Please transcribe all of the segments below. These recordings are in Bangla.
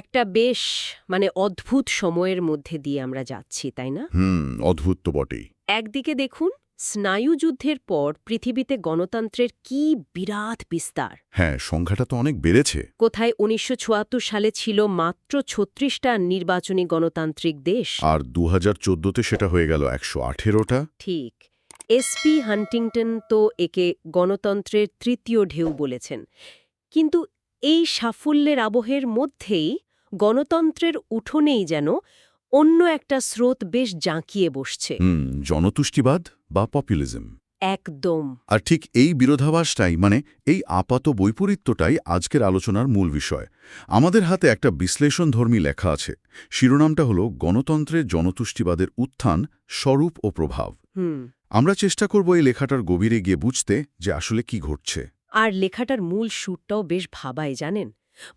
একটা বেশ মানে অদ্ভুত সময়ের মধ্যে দিয়ে আমরা যাচ্ছি তাই না? হুম অদ্ভুত তো বটেই। একদিকে দেখুন স্নায়ুযুদ্ধের পর পৃথিবীতে গণতন্ত্রের কি বিরাট বিস্তার। হ্যাঁ সংখ্যাটা তো অনেক বেড়েছে। কোথায় উনিশশো সালে ছিল মাত্র ছত্রিশটা নির্বাচনী গণতান্ত্রিক দেশ। আর দু হাজার চোদ্দোতে সেটা হয়ে গেল একশো আঠেরোটা। ঠিক। এসপি হান্টিংটন তো একে গণতন্ত্রের তৃতীয় ঢেউ বলেছেন। কিন্তু এই সাফল্যের আবহের মধ্যেই গণতন্ত্রের উঠোনেই যেন অন্য একটা স্রোত বেশ জাঁকিয়ে বসছে। জনতুষ্টিবাদ বা পপুলিজম একদম। আর ঠিক এই বিরোধাভাসটাই মানে এই আপাত বৈপরীত্যটাই আজকের আলোচনার মূল বিষয়। আমাদের হাতে একটা বিশ্লেষণধর্মী লেখা আছে। শিরোনামটা হল গণতন্ত্রের জনতুষ্টিবাদের উত্থান স্বরূপ ও প্রভাব। হুম। আমরা চেষ্টা করব এই লেখাটার গভীরে গিয়ে বুঝতে যে আসলে কি ঘটছে। আর লেখাটার মূল সুরটাও বেশ ভাবায় জানেন?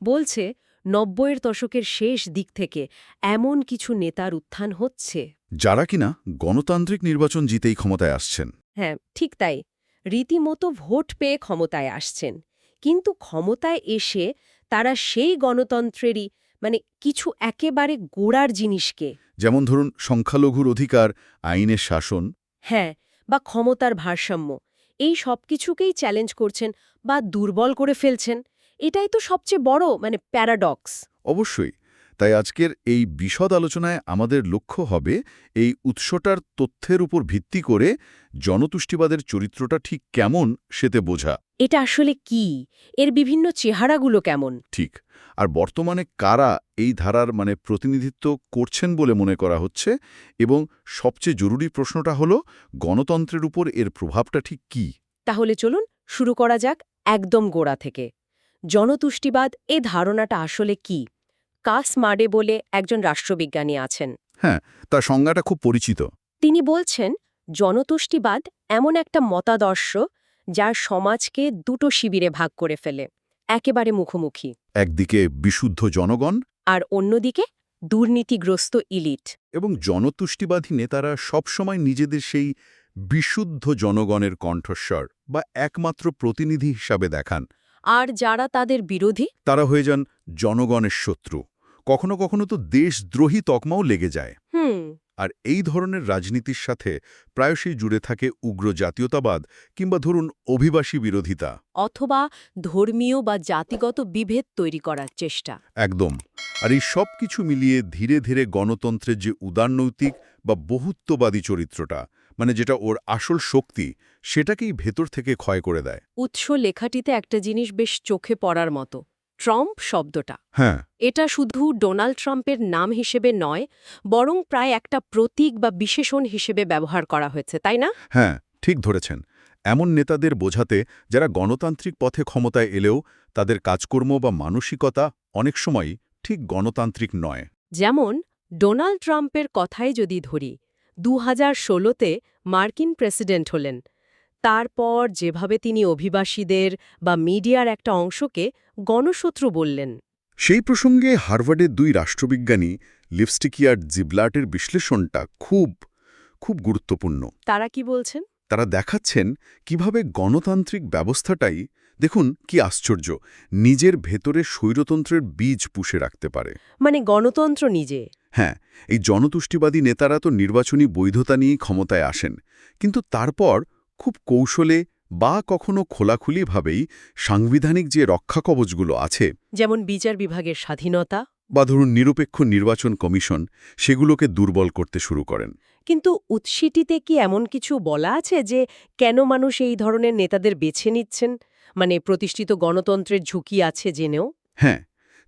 বলছে নব্বইয়ের দশকের শেষ দিক থেকে এমন কিছু নেতার উত্থান হচ্ছে। যারা কিনা গণতান্ত্রিক নির্বাচন জিতেই ক্ষমতায় আসছেন। হ্যাঁ ঠিক তাই। রীতিমতো ভোট পেয়ে ক্ষমতায় আসছেন। কিন্তু ক্ষমতায় এসে তারা সেই গণতন্ত্রেরই মানে কিছু একেবারে গোড়ার জিনিসকে যেমন ধরুন সংখ্যালঘুর অধিকার আইনের শাসন। হ্যাঁ বা ক্ষমতার ভারসাম্য। এই সব কিছুকেই চ্যালেঞ্জ করছেন বা দুর্বল করে ফেলছেন। এটাই তো সবচেয়ে বড় মানে প্যারাডক্স অবশ্যই। তাই আজকের এই বিশদ আলোচনায় আমাদের লক্ষ্য হবে এই উৎসটার তথ্যের উপর ভিত্তি করে জনতুষ্টিবাদের চরিত্রটা ঠিক কেমন সেতে বোঝা। এটা আসলে কি? এর বিভিন্ন চেহারাগুলো কেমন? ঠিক। আর বর্তমানে কারা এই ধারার মানে প্রতিনিধিত্ব করছেন বলে মনে করা হচ্ছে এবং সবচেয়ে জরুরি প্রশ্নটা হলো গণতন্ত্রের উপর এর প্রভাবটা ঠিক কি? তাহলে চলুন শুরু করা যাক একদম গোড়া থেকে। জনতুষ্টিবাদ এ ধারণাটা আসলে কি? কাস মার্ডে বলে একজন রাষ্ট্রবিজ্ঞানী আছেন। হ্যাঁ তার সংজ্ঞাটা খুব পরিচিত। তিনি বলছেন জনতুষ্টিবাদ এমন একটা মতাদর্শ যার সমাজকে দুটো শিবিরে ভাগ করে ফেলে একেবারে মুখোমুখি। একদিকে বিশুদ্ধ জনগণ আর অন্যদিকে দুর্নীতিগ্রস্ত ইলিট। এবং জনতুষ্টিবাদী নেতারা সবসময় নিজেদের সেই বিশুদ্ধ জনগণের কণ্ঠস্বর বা একমাত্র প্রতিনিধি হিসাবে দেখান। আর যারা তাদের বিরোধী? তারা হয়ে যান জনগণের শত্রু। কখনো কখনো তো দেশদ্রোহী তকমাও লেগে যায়। হুম। আর এই ধরনের রাজনীতির সাথে প্রায়শই জুড়ে থাকে উগ্র জাতীয়তাবাদ কিংবা ধরুন অভিবাসী বিরোধিতা। অথবা ধর্মীয় বা জাতিগত বিভেদ তৈরি করার চেষ্টা। একদম। আর এই সব কিছু মিলিয়ে ধীরে ধীরে গণতন্ত্রের যে উদারনৈতিক বা বহুত্ববাদী চরিত্রটা মানে যেটা ওর আসল শক্তি সেটাকেই ভেতর থেকে ক্ষয় করে দেয়। উৎস লেখাটিতে একটা জিনিস বেশ চোখে পড়ার মতো ট্রাম্প শব্দটা। হ্যাঁ। এটা শুধু ডোনাল্ড ট্রাম্পের নাম হিসেবে নয় বরং প্রায় একটা প্রতীক বা বিশেষণ হিসেবে ব্যবহার করা হয়েছে তাই না? হ্যাঁ ঠিক ধরেছেন। এমন নেতাদের বোঝাতে যারা গণতান্ত্রিক পথে ক্ষমতায় এলেও তাদের কাজকর্ম বা মানসিকতা অনেক সময়ই ঠিক গণতান্ত্রিক নয়। যেমন ডোনাল্ড ট্রাম্পের কথাই যদি ধরি দু হাজার ষোলোতে মার্কিন প্রেসিডেন্ট হলেন। তারপর যেভাবে তিনি অভিবাসীদের বা মিডিয়ার একটা অংশকে গণশত্রু বললেন। সেই প্রসঙ্গে হার্ভার্ডের দুই রাষ্ট্রবিজ্ঞানী লিপস্টিকিয়ার জিবলাটের বিশ্লেষণটা খুব খুব গুরুত্বপূর্ণ। তারা কি বলছেন? তারা দেখাচ্ছেন কীভাবে গণতান্ত্রিক ব্যবস্থাটাই দেখুন কি আশ্চর্য নিজের ভেতরে স্বৈরতন্ত্রের বীজ পুষে রাখতে পারে। মানে গণতন্ত্র নিজে। হ্যাঁ এই জনতুষ্টিবাদী নেতারা তো নির্বাচনী বৈধতা নিয়েই ক্ষমতায় আসেন কিন্তু তারপর খুব কৌশলে বা কখনো খোলাখুলিভাবেই সাংবিধানিক যে রক্ষাকবচগুলো আছে যেমন বিচার বিভাগের স্বাধীনতা বা ধরুন নিরপেক্ষ নির্বাচন কমিশন সেগুলোকে দুর্বল করতে শুরু করেন। কিন্তু উৎসিটিতে কি এমন কিছু বলা আছে যে কেন মানুষ এই ধরনের নেতাদের বেছে নিচ্ছেন? মানে প্রতিষ্ঠিত গণতন্ত্রের ঝুঁকি আছে জেনেও? হ্যাঁ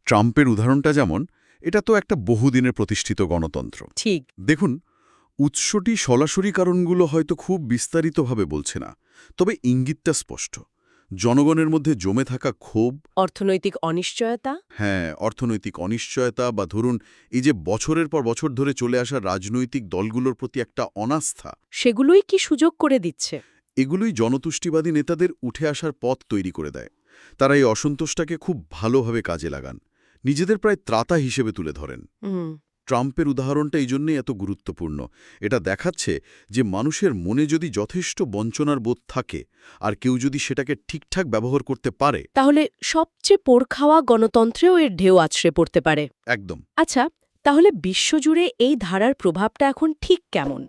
ট্রাম্পের উদাহরণটা যেমন এটা তো একটা বহুদিনের প্রতিষ্ঠিত গণতন্ত্র। ঠিক। দেখুন উৎসটি সরাসরি কারণগুলো হয়তো খুব বিস্তারিতভাবে বলছে না তবে ইঙ্গিতটা স্পষ্ট। জনগণের মধ্যে জমে থাকা ক্ষোভ অর্থনৈতিক অনিশ্চয়তা? হ্যাঁ অর্থনৈতিক অনিশ্চয়তা বা ধরুন এই যে বছরের পর বছর ধরে চলে আসা রাজনৈতিক দলগুলোর প্রতি একটা অনাস্থা। সেগুলোই কি সুযোগ করে দিচ্ছে? এগুলোই জনতুষ্টিবাদী নেতাদের উঠে আসার পথ তৈরি করে দেয়। তারা এই অসন্তোষটাকে খুব ভালোভাবে কাজে লাগান। নিজেদের প্রায় ত্রাতা হিসেবে তুলে ধরেন। ট্রাম্পের উদাহরণটা এই জন্যই এত গুরুত্বপূর্ণ। এটা দেখাচ্ছে যে মানুষের মনে যদি যথেষ্ট বঞ্চনার বোধ থাকে আর কেউ যদি সেটাকে ঠিকঠাক ব্যবহার করতে পারে তাহলে সবচেয়ে পোড়খাওয়া গণতন্ত্রেও এর ঢেউ আছড়ে পড়তে পারে। একদম। আচ্ছা তাহলে বিশ্বজুড়ে এই ধারার প্রভাবটা এখন ঠিক কেমন?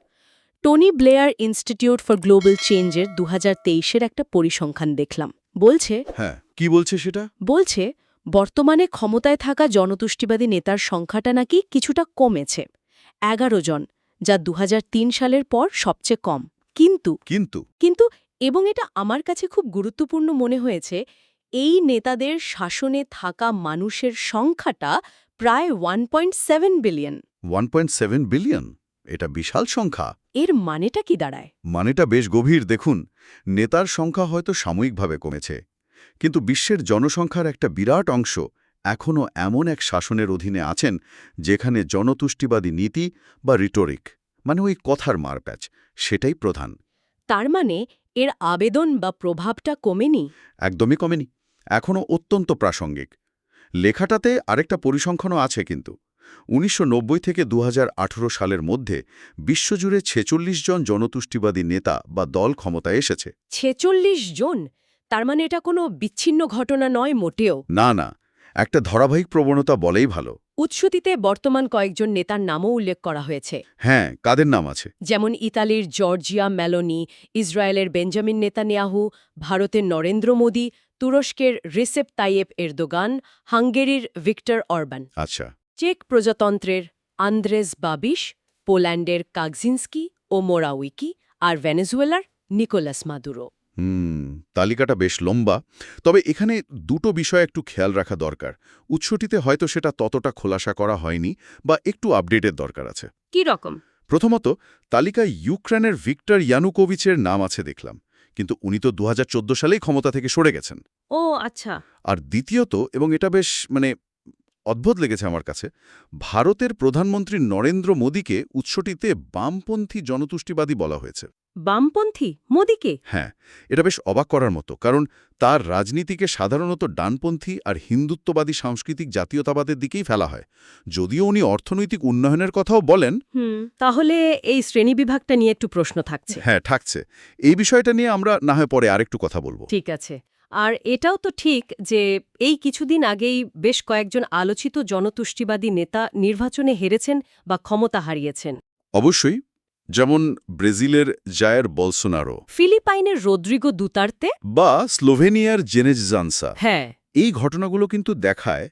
Tony Blair Institute for Global চেঞ্জের দু হাজার একটা পরিসংখ্যান দেখলাম। বলছে হ্যাঁ কি বলছে সেটা? বলছে বর্তমানে ক্ষমতায় থাকা জনতুষ্টিবাদী নেতার সংখ্যাটা নাকি কিছুটা কমেছে। এগারো জন যা দু হাজার তিন সালের পর সবচেয়ে কম। কিন্তু কিন্তু কিন্তু এবং এটা আমার কাছে খুব গুরুত্বপূর্ণ মনে হয়েছে এই নেতাদের শাসনে থাকা মানুষের সংখ্যাটা প্রায় ওয়ান বিলিয়ন। One billion? এটা বিশাল সংখ্যা। এর মানেটা কি দাঁড়ায়? মানেটা বেশ গভীর। দেখুন নেতার সংখ্যা হয়তো সাময়িকভাবে কমেছে। কিন্তু বিশ্বের জনসংখ্যার একটা বিরাট অংশ এখনও এমন এক শাসনের অধীনে আছেন যেখানে জনতুষ্টিবাদী নীতি বা রিটোরিক মানে ওই কথার মারপ্যাচ সেটাই প্রধান। তার মানে এর আবেদন বা প্রভাবটা কমেনি? একদমই কমেনি। এখনও অত্যন্ত প্রাসঙ্গিক। লেখাটাতে আরেকটা পরিসংখ্যানও আছে কিন্তু। উনিশশো নব্বই থেকে দু হাজার আঠেরো সালের মধ্যে বিশ্বজুড়ে ছেচল্লিশ জন জনতুষ্টিবাদী নেতা বা দল ক্ষমতায় এসেছে। ছেচল্লিশ জন? তার মানে এটা কোনো বিচ্ছিন্ন ঘটনা নয় মোটেও। না না একটা ধারাবাহিক প্রবণতা বলেই ভালো। উৎসতিতে বর্তমান কয়েকজন নেতার নামও উল্লেখ করা হয়েছে। হ্যাঁ কাদের নাম আছে? যেমন ইতালির জর্জিয়া মেলোনি ইসরায়েলের বেঞ্জামিন নেতানিয়াহু ভারতের নরেন্দ্র মোদী তুরস্কের রিসেপ তাইয়েপ এরদোগান হাঙ্গেরির ভিক্টর অরবান। আচ্ছা। চেক প্রজাতন্ত্রের আন্দ্রেস বাবিশ পোল্যান্ডের কাগজিনস্কি ও মোরাউইকি আর ভেনেজুয়েলার নিকোলাস মাদুরো। হুম তালিকাটা বেশ লম্বা। তবে এখানে দুটো বিষয় একটু খেয়াল রাখা দরকার। উৎসটিতে হয়তো সেটা ততটা খোলাসা করা হয়নি বা একটু আপডেটের দরকার আছে। কি রকম? প্রথমত তালিকায় ইউক্রেনের ভিক্টর ইয়ানুকোভিচের নাম আছে দেখলাম কিন্তু উনি তো দু হাজার চোদ্দ সালেই ক্ষমতা থেকে সরে গেছেন। ও আচ্ছা। আর দ্বিতীয়ত এবং এটা বেশ মানে অদ্ভুত লেগেছে আমার কাছে ভারতের প্রধানমন্ত্রী নরেন্দ্র মোদীকে উৎসটিতে বামপন্থী জনতুষ্টিবাদী বলা হয়েছে। বামপন্থী? মোদীকে? হ্যাঁ এটা বেশ অবাক করার মতো কারণ তার রাজনীতিকে সাধারণত ডানপন্থী আর হিন্দুত্ববাদী সাংস্কৃতিক জাতীয়তাবাদের দিকেই ফেলা হয়। যদিও উনি অর্থনৈতিক উন্নয়নের কথাও বলেন। তাহলে এই শ্রেণীবিভাগটা নিয়ে একটু প্রশ্ন থাকছে। হ্যাঁ থাকছে। এই বিষয়টা নিয়ে আমরা না হয় পরে আরেকটু কথা বলব। ঠিক আছে। আর এটাও তো ঠিক যে এই কিছুদিন আগেই বেশ কয়েকজন আলোচিত জনতুষ্টিবাদী নেতা নির্বাচনে হেরেছেন বা ক্ষমতা হারিয়েছেন। অবশ্যই। যেমন ব্রাজিলের জায়ের বলসোনারো। ফিলিপাইনের রদ্রিগো দুতার্তে? বা স্লোভেনিয়ার জেনেজ জানসা। হ্যাঁ। এই ঘটনাগুলো কিন্তু দেখায়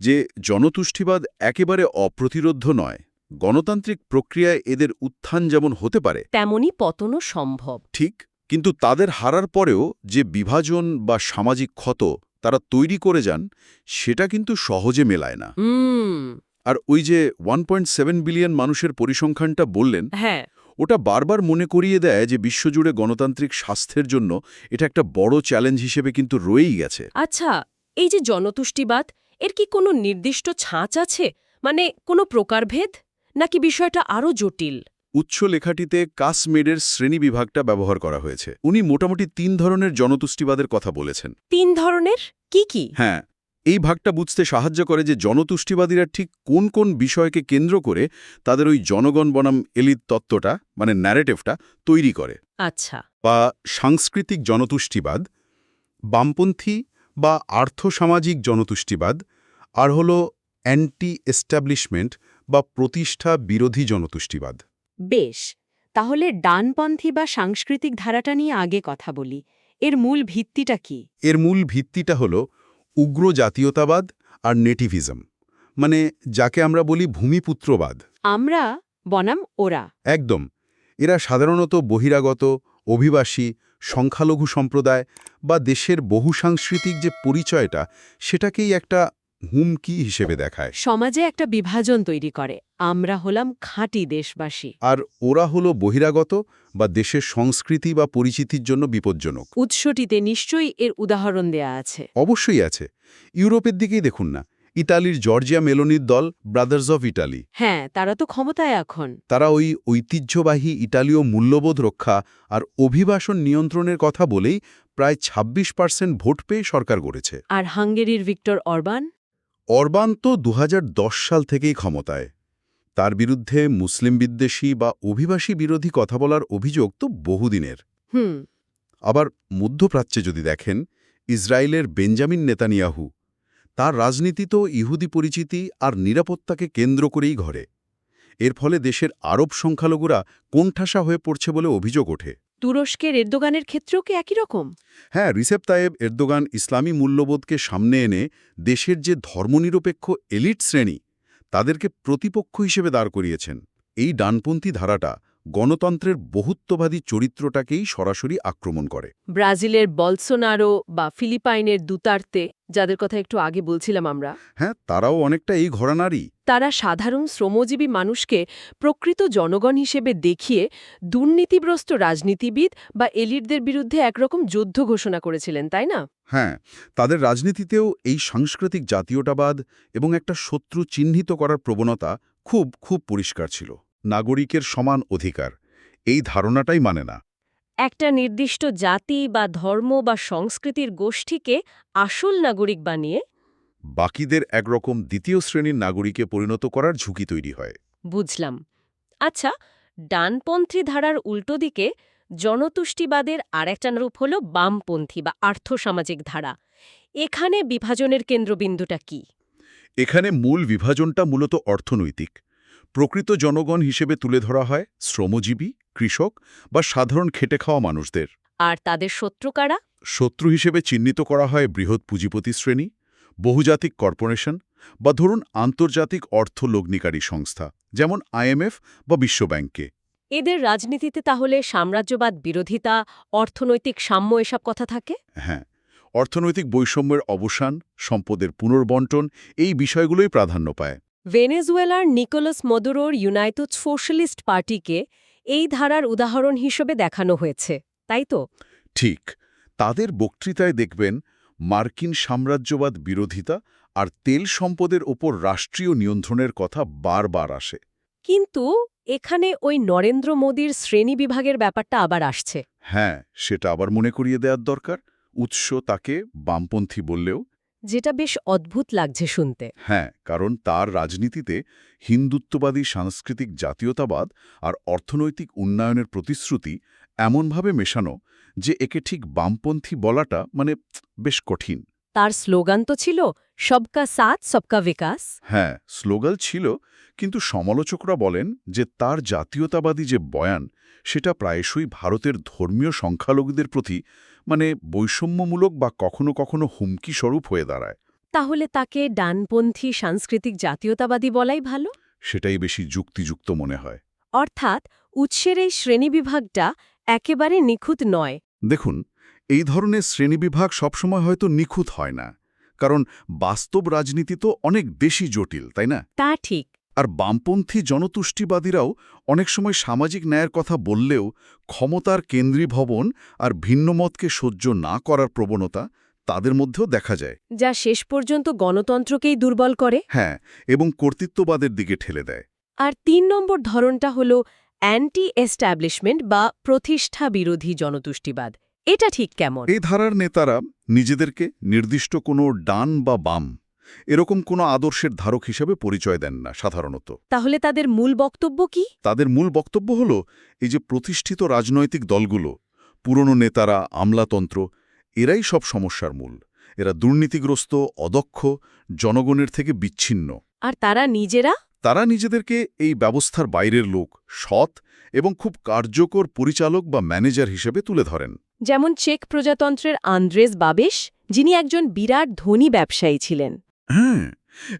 যে জনতুষ্টিবাদ একেবারে অপ্রতিরোধ্য নয়। গণতান্ত্রিক প্রক্রিয়ায় এদের উত্থান যেমন হতে পারে তেমনি পতনও সম্ভব। ঠিক কিন্তু তাদের হারার পরেও যে বিভাজন বা সামাজিক ক্ষত তারা তৈরি করে যান সেটা কিন্তু সহজে মেলায় না। আর ওই যে ওয়ান বিলিয়ন মানুষের পরিসংখ্যানটা বললেন হ্যাঁ। ওটা বারবার মনে করিয়ে দেয় যে বিশ্বজুড়ে গণতান্ত্রিক স্বাস্থ্যের জন্য এটা একটা বড় চ্যালেঞ্জ হিসেবে কিন্তু রয়েই গেছে। আচ্ছা এই যে জনতুষ্টিবাদ এর কি কোনো নির্দিষ্ট ছাঁচ আছে? মানে কোনো প্রকারভেদ? নাকি বিষয়টা আরও জটিল? উচ্চ লেখাটিতে কাসমেডের শ্রেণীবিভাগটা ব্যবহার করা হয়েছে। উনি মোটামুটি তিন ধরনের জনতুষ্টিবাদের কথা বলেছেন। তিন ধরনের? কি কি? হ্যাঁ এই ভাগটা বুঝতে সাহায্য করে যে জনতুষ্টিবাদীরা ঠিক কোন কোন বিষয়কে কেন্দ্র করে তাদের ওই জনগণ বনাম এলিত তত্ত্বটা মানে ন্যারেটিভটা তৈরি করে। আচ্ছা। বা সাংস্কৃতিক জনতুষ্টিবাদ বামপন্থী বা আর্থসামাজিক জনতুষ্টিবাদ আর হল অ্যান্টি এস্টাবলিশমেন্ট বা প্রতিষ্ঠা বিরোধী জনতুষ্টিবাদ। বেশ তাহলে ডানপন্থী বা সাংস্কৃতিক ধারাটা নিয়ে আগে কথা বলি। এর মূল ভিত্তিটা কি? এর মূল ভিত্তিটা হল উগ্র জাতীয়তাবাদ আর নেটিভিজম মানে যাকে আমরা বলি ভূমিপুত্রবাদ। আমরা বনাম ওরা। একদম এরা সাধারণত বহিরাগত অভিবাসী সংখ্যালঘু সম্প্রদায় বা দেশের বহু সাংস্কৃতিক যে পরিচয়টা সেটাকেই একটা হুমকি হিসেবে দেখায়। সমাজে একটা বিভাজন তৈরি করে। আমরা হলাম খাঁটি দেশবাসী। আর ওরা হলো বহিরাগত বা দেশের সংস্কৃতি বা পরিচিতির জন্য বিপজ্জনক। উৎসটিতে নিশ্চয়ই এর উদাহরণ দেয়া আছে। অবশ্যই আছে। ইউরোপের দিকেই দেখুন না। ইতালির জর্জিয়া মেলোনির দল ব্রাদার্স অফ ইটালি হ্যাঁ তারা তো ক্ষমতায় এখন। তারা ওই ঐতিহ্যবাহী ইটালীয় মূল্যবোধ রক্ষা আর অভিবাসন নিয়ন্ত্রণের কথা বলেই প্রায় ২৬ পার্সেন্ট ভোট পেয়ে সরকার গড়েছে। আর হাঙ্গেরির ভিক্টর অরবান? অরবান তো দুহাজার দশ সাল থেকেই ক্ষমতায়। তার বিরুদ্ধে মুসলিম বিদ্বেষী বা অভিবাসী বিরোধী কথা বলার অভিযোগ তো বহুদিনের। আবার মধ্যপ্রাচ্যে যদি দেখেন ইসরায়েলের বেঞ্জামিন নেতানিয়াহু তার রাজনীতি তো ইহুদি পরিচিতি আর নিরাপত্তাকে কেন্দ্র করেই ঘরে। এর ফলে দেশের আরব সংখ্যালঘুরা কোণঠাসা হয়ে পড়ছে বলে অভিযোগ ওঠে। তুরস্কের এরদোগানের ক্ষেত্রেও কি একই রকম? হ্যাঁ রিসেপ তায়েব এরদোগান ইসলামী মূল্যবোধকে সামনে এনে দেশের যে ধর্মনিরপেক্ষ এলিট শ্রেণি, তাদেরকে প্রতিপক্ষ হিসেবে দাঁড় করিয়েছেন। এই ডানপন্থী ধারাটা গণতন্ত্রের বহুত্ববাদী চরিত্রটাকেই সরাসরি আক্রমণ করে। ব্রাজিলের বলসোনারো বা ফিলিপাইনের দুতার্তে যাদের কথা একটু আগে বলছিলাম আমরা হ্যাঁ তারাও অনেকটা এই ঘরানারই তারা সাধারণ শ্রমজীবী মানুষকে প্রকৃত জনগণ হিসেবে দেখিয়ে দুর্নীতিগ্রস্ত রাজনীতিবিদ বা এলিটদের বিরুদ্ধে একরকম যুদ্ধ ঘোষণা করেছিলেন তাই না? হ্যাঁ তাদের রাজনীতিতেও এই সাংস্কৃতিক জাতীয়তাবাদ এবং একটা শত্রু চিহ্নিত করার প্রবণতা খুব খুব পরিষ্কার ছিল। নাগরিকের সমান অধিকার। এই ধারণাটাই মানে না। একটা নির্দিষ্ট জাতি বা ধর্ম বা সংস্কৃতির গোষ্ঠীকে আসল নাগরিক বানিয়ে বাকিদের একরকম দ্বিতীয় শ্রেণির নাগরিকে পরিণত করার ঝুঁকি তৈরি হয়। বুঝলাম। আচ্ছা ডানপন্থী ধারার উল্টো দিকে জনতুষ্টিবাদের আরেকটা রূপ হল বামপন্থী বা আর্থসামাজিক ধারা। এখানে বিভাজনের কেন্দ্রবিন্দুটা কি? এখানে মূল বিভাজনটা মূলত অর্থনৈতিক। প্রকৃত জনগণ হিসেবে তুলে ধরা হয় শ্রমজীবী কৃষক বা সাধারণ খেটে খাওয়া মানুষদের। আর তাদের শত্রু কারা? শত্রু হিসেবে চিহ্নিত করা হয় বৃহৎ পুঁজিপতি শ্রেণি বহুজাতিক কর্পোরেশন বা ধরুন আন্তর্জাতিক অর্থ লগ্নিকারী সংস্থা যেমন আইএমএফ বা বিশ্বব্যাংকে। এদের রাজনীতিতে তাহলে সাম্রাজ্যবাদ বিরোধিতা অর্থনৈতিক সাম্য এসব কথা থাকে? হ্যাঁ অর্থনৈতিক বৈষম্যের অবসান সম্পদের পুনর্বন্টন এই বিষয়গুলোই প্রাধান্য পায়। ভেনেজুয়েলার নিকোলাস মদুরোর ইউনাইটেড সোশ্যালিস্ট পার্টিকে এই ধারার উদাহরণ হিসেবে দেখানো হয়েছে তাই তো? ঠিক তাদের বক্তৃতায় দেখবেন মার্কিন সাম্রাজ্যবাদ বিরোধিতা আর তেল সম্পদের ওপর রাষ্ট্রীয় নিয়ন্ত্রণের কথা বারবার আসে। কিন্তু এখানে ওই নরেন্দ্র মোদীর শ্রেণি বিভাগের ব্যাপারটা আবার আসছে। হ্যাঁ সেটা আবার মনে করিয়ে দেওয়ার দরকার। উৎস তাকে বামপন্থী বললেও যেটা বেশ অদ্ভুত লাগছে শুনতে। হ্যাঁ কারণ তার রাজনীতিতে হিন্দুত্ববাদী সাংস্কৃতিক জাতীয়তাবাদ আর অর্থনৈতিক উন্নয়নের প্রতিশ্রুতি এমনভাবে মেশানো যে একে ঠিক বামপন্থী বলাটা মানে বেশ কঠিন। তার স্লোগান তো ছিল সবকা সাথ সবকা বিকাশ হ্যাঁ স্লোগান ছিল কিন্তু সমালোচকরা বলেন যে তার জাতীয়তাবাদী যে বয়ান সেটা প্রায়শই ভারতের ধর্মীয় সংখ্যালঘুদের প্রতি মানে বৈষম্যমূলক বা কখনো কখনো হুমকি স্বরূপ হয়ে দাঁড়ায়। তাহলে তাকে ডানপন্থী সাংস্কৃতিক জাতীয়তাবাদী বলাই ভালো? সেটাই বেশি যুক্তিযুক্ত মনে হয়। অর্থাৎ উৎসের এই শ্রেণীবিভাগটা একেবারে নিখুঁত নয়। দেখুন এই ধরনের শ্রেণীবিভাগ সবসময় হয়তো নিখুঁত হয় না কারণ বাস্তব রাজনীতি তো অনেক বেশি জটিল তাই না? তা ঠিক। আর বামপন্থী জনতুষ্টিবাদীরাও অনেক সময় সামাজিক ন্যায়ের কথা বললেও ক্ষমতার কেন্দ্রীভবন আর ভিন্নমতকে সহ্য না করার প্রবণতা তাদের মধ্যেও দেখা যায়। যা শেষ পর্যন্ত গণতন্ত্রকেই দুর্বল করে? হ্যাঁ এবং কর্তৃত্ববাদের দিকে ঠেলে দেয়। আর তিন নম্বর ধরনটা হল অ্যান্টি এস্টাবলিশমেন্ট বা প্রতিষ্ঠা বিরোধী জনতুষ্টিবাদ। এটা ঠিক কেমন? এই ধারার নেতারা নিজেদেরকে নির্দিষ্ট কোনো ডান বা বাম এরকম কোনো আদর্শের ধারক হিসেবে পরিচয় দেন না সাধারণত। তাহলে তাদের মূল বক্তব্য কি? তাদের মূল বক্তব্য হল এই যে প্রতিষ্ঠিত রাজনৈতিক দলগুলো পুরনো নেতারা আমলাতন্ত্র এরাই সব সমস্যার মূল। এরা দুর্নীতিগ্রস্ত অদক্ষ জনগণের থেকে বিচ্ছিন্ন। আর তারা নিজেরা? তারা নিজেদেরকে এই ব্যবস্থার বাইরের লোক সৎ এবং খুব কার্যকর পরিচালক বা ম্যানেজার হিসেবে তুলে ধরেন। যেমন চেক প্রজাতন্ত্রের আন্দ্রেস বাবেশ যিনি একজন বিরাট ধনী ব্যবসায়ী ছিলেন। হ্যাঁ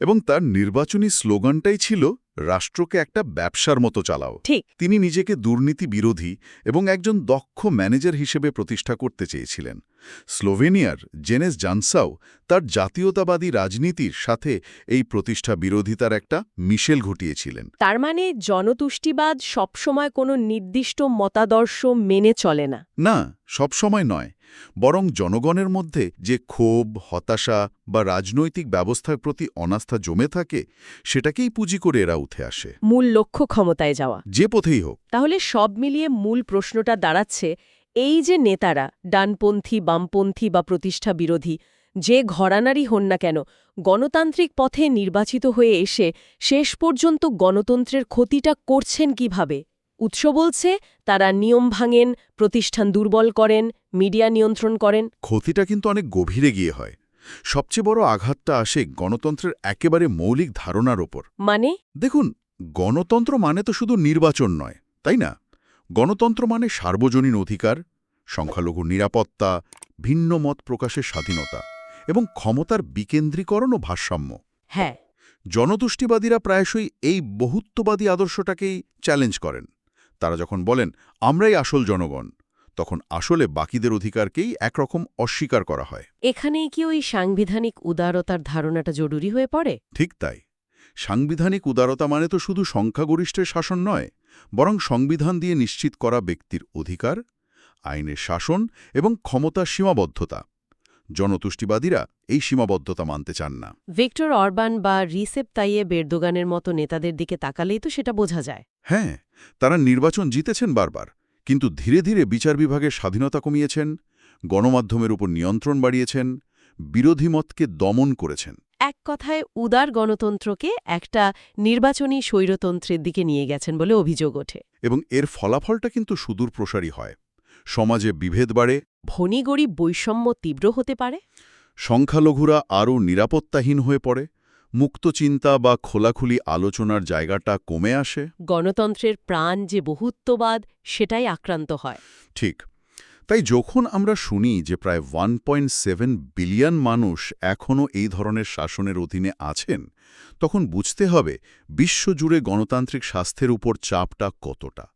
এবং তার নির্বাচনী স্লোগানটাই ছিল রাষ্ট্রকে একটা ব্যবসার মতো চালাও। ঠিক। তিনি নিজেকে দুর্নীতি বিরোধী এবং একজন দক্ষ ম্যানেজার হিসেবে প্রতিষ্ঠা করতে চেয়েছিলেন। স্লোভেনিয়ার জেনেস জানসাও তার জাতীয়তাবাদী রাজনীতির সাথে এই প্রতিষ্ঠা বিরোধিতার একটা মিশেল ঘটিয়েছিলেন। তার মানে জনতুষ্টিবাদ সবসময় কোনো নির্দিষ্ট মতাদর্শ মেনে চলে না। না সবসময় নয়। বরং জনগণের মধ্যে যে ক্ষোভ হতাশা বা রাজনৈতিক ব্যবস্থার প্রতি অনাস্থা জমে থাকে সেটাকেই পুঁজি করে এরা উঠে আসে। মূল লক্ষ্য ক্ষমতায় যাওয়া। যে পথেই হোক। তাহলে সব মিলিয়ে মূল প্রশ্নটা দাঁড়াচ্ছে এই যে নেতারা ডানপন্থী বামপন্থী বা প্রতিষ্ঠা বিরোধী যে ঘরানারই হন না কেন গণতান্ত্রিক পথে নির্বাচিত হয়ে এসে শেষ পর্যন্ত গণতন্ত্রের ক্ষতিটা করছেন কীভাবে? উৎস বলছে তারা নিয়ম ভাঙেন প্রতিষ্ঠান দুর্বল করেন মিডিয়া নিয়ন্ত্রণ করেন। ক্ষতিটা কিন্তু অনেক গভীরে গিয়ে হয়। সবচেয়ে বড় আঘাতটা আসে গণতন্ত্রের একেবারে মৌলিক ধারণার ওপর। মানে? দেখুন গণতন্ত্র মানে তো শুধু নির্বাচন নয় তাই না? গণতন্ত্র মানে সার্বজনীন অধিকার সংখ্যালঘু নিরাপত্তা ভিন্ন মত প্রকাশের স্বাধীনতা এবং ক্ষমতার বিকেন্দ্রীকরণ ও ভারসাম্য। হ্যাঁ। জনতুষ্টিবাদীরা প্রায়শই এই বহুত্ববাদী আদর্শটাকেই চ্যালেঞ্জ করেন। তারা যখন বলেন আমরাই আসল জনগণ তখন আসলে বাকিদের অধিকারকেই একরকম অস্বীকার করা হয়। এখানেই কি ওই সাংবিধানিক উদারতার ধারণাটা জরুরি হয়ে পড়ে? ঠিক তাই। সাংবিধানিক উদারতা মানে তো শুধু সংখ্যাগরিষ্ঠের শাসন নয় বরং সংবিধান দিয়ে নিশ্চিত করা ব্যক্তির অধিকার আইনের শাসন এবং ক্ষমতার সীমাবদ্ধতা। জনতুষ্টিবাদীরা এই সীমাবদ্ধতা মানতে চান না। ভিক্টর অরবান বা রিসেপ তাইয়ে বেরদোগানের মতো নেতাদের দিকে তাকালেই তো সেটা বোঝা যায়। হ্যাঁ তারা নির্বাচন জিতেছেন বারবার কিন্তু ধীরে ধীরে বিচার বিভাগের স্বাধীনতা কমিয়েছেন গণমাধ্যমের উপর নিয়ন্ত্রণ বাড়িয়েছেন বিরোধী মতকে দমন করেছেন। এক কথায় উদার গণতন্ত্রকে একটা নির্বাচনী স্বৈরতন্ত্রের দিকে নিয়ে গেছেন বলে অভিযোগ ওঠে। এবং এর ফলাফলটা কিন্তু সুদূর প্রসারী হয়। সমাজে বিভেদ বাড়ে গরিব বৈষম্য তীব্র হতে পারে? সংখ্যালঘুরা আরও নিরাপত্তাহীন হয়ে পড়ে মুক্ত চিন্তা বা খোলাখুলি আলোচনার জায়গাটা কমে আসে? গণতন্ত্রের প্রাণ যে বহুত্ববাদ সেটাই আক্রান্ত হয়। ঠিক। তাই যখন আমরা শুনি যে প্রায় ওয়ান বিলিয়ন মানুষ এখনও এই ধরনের শাসনের অধীনে আছেন তখন বুঝতে হবে বিশ্বজুড়ে গণতান্ত্রিক স্বাস্থ্যের উপর চাপটা কতটা।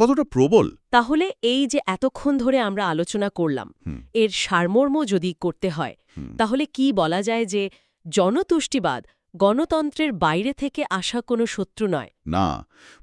কতটা প্রবল? তাহলে এই যে এতক্ষণ ধরে আমরা আলোচনা করলাম এর সারমর্ম যদি করতে হয় তাহলে কি বলা যায় যে জনতুষ্টিবাদ গণতন্ত্রের বাইরে থেকে আসা কোনো শত্রু নয়। না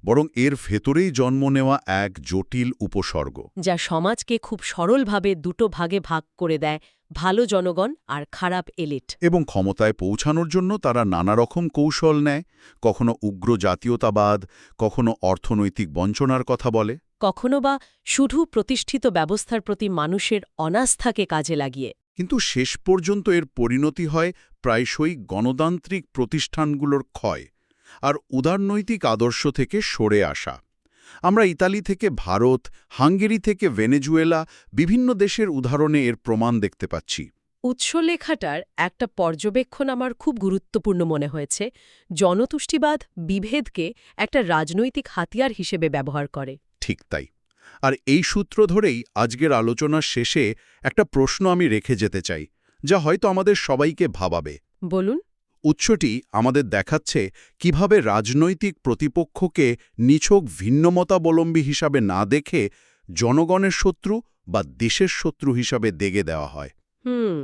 বরং এর ভেতরেই জন্ম নেওয়া এক জটিল উপসর্গ। যা সমাজকে খুব সরলভাবে দুটো ভাগে ভাগ করে দেয় ভালো জনগণ আর খারাপ এলিট। এবং ক্ষমতায় পৌঁছানোর জন্য তারা নানা রকম কৌশল নেয় কখনো উগ্র জাতীয়তাবাদ কখনো অর্থনৈতিক বঞ্চনার কথা বলে। কখনো বা শুধু প্রতিষ্ঠিত ব্যবস্থার প্রতি মানুষের অনাস্থাকে কাজে লাগিয়ে। কিন্তু শেষ পর্যন্ত এর পরিণতি হয় প্রায়শই গণতান্ত্রিক প্রতিষ্ঠানগুলোর ক্ষয় আর উদারনৈতিক আদর্শ থেকে সরে আসা। আমরা ইতালি থেকে ভারত হাঙ্গেরি থেকে ভেনেজুয়েলা বিভিন্ন দেশের উদাহরণে এর প্রমাণ দেখতে পাচ্ছি। উৎস লেখাটার একটা পর্যবেক্ষণ আমার খুব গুরুত্বপূর্ণ মনে হয়েছে। জনতুষ্টিবাদ বিভেদকে একটা রাজনৈতিক হাতিয়ার হিসেবে ব্যবহার করে। ঠিক তাই। আর এই সূত্র ধরেই আজকের আলোচনার শেষে একটা প্রশ্ন আমি রেখে যেতে চাই যা হয়তো আমাদের সবাইকে ভাবাবে। বলুন। উৎসটি আমাদের দেখাচ্ছে কীভাবে রাজনৈতিক প্রতিপক্ষকে নিছক ভিন্নমতাবলম্বী হিসাবে না দেখে জনগণের শত্রু বা দেশের শত্রু হিসাবে দেগে দেওয়া হয়। হুম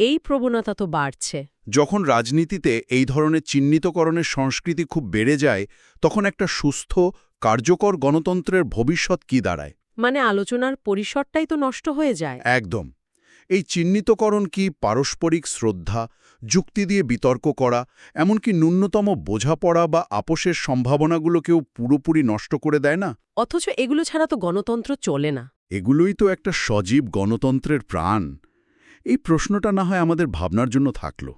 এই প্রবণতা তো বাড়ছে। যখন রাজনীতিতে এই ধরনের চিহ্নিতকরণের সংস্কৃতি খুব বেড়ে যায় তখন একটা সুস্থ কার্যকর গণতন্ত্রের ভবিষ্যৎ কি দাঁড়ায়? মানে আলোচনার পরিসরটাই তো নষ্ট হয়ে যায়। একদম। এই চিহ্নিতকরণ কি পারস্পরিক শ্রদ্ধা যুক্তি দিয়ে বিতর্ক করা এমনকি ন্যূনতম বোঝাপড়া বা আপোষের সম্ভাবনাগুলোকেও পুরোপুরি নষ্ট করে দেয় না? অথচ এগুলো ছাড়া তো গণতন্ত্র চলে না। এগুলোই তো একটা সজীব গণতন্ত্রের প্রাণ। এই প্রশ্নটা না হয় আমাদের ভাবনার জন্য থাকল।